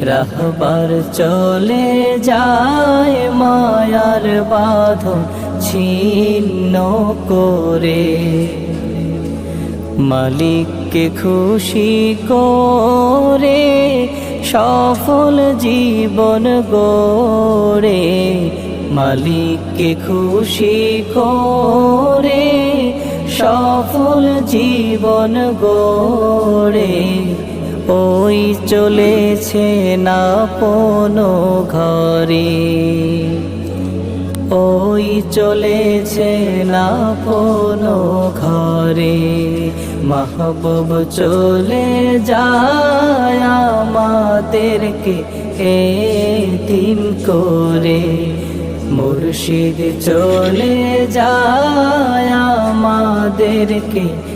রাহবার চলে যায় মায়ার বাঁধন ছিন্ন করে। মালিককে খুশি করে সফল জীবন গড়ে। মালিককে খুশি করে সফল জীবন গড়ে। ওই চলেছে না পনো ঘরে। ওই চলেছে না কোনো ঘরে। মাহবুব চলে যায় আমাদেরকে এতিম করে। মুর্শিদ চলে যায় আমাদেরকে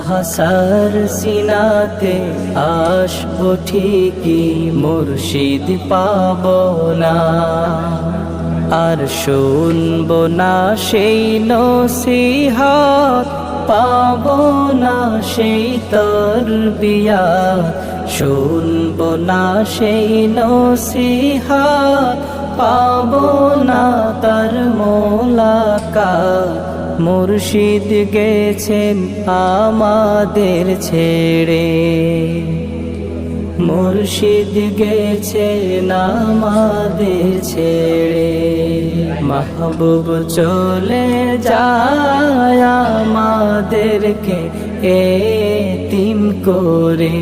আহাসার সিনাতে আসব ঠিকই, মুর্শিদ পাব না। আর শুনব না সেই নসিহাত, পাব না সেই তর বিয়া শুনব না সেই নসিহাত, পাব না তার মোলাকাত। মুর্শিদ গেছেন আমাদের ছেড়ে। মুর্শিদ গেছেন আমাদের ছেড়ে। মাহবুব চলে যায় আমাদেরকে এ এতিম করে।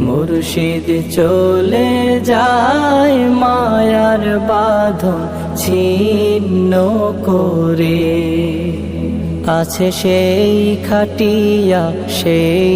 মুর্শিদ চলে যায় মায়ার বাঁধন ছিন্ন করে। আছে সেই খাটিয়া সেই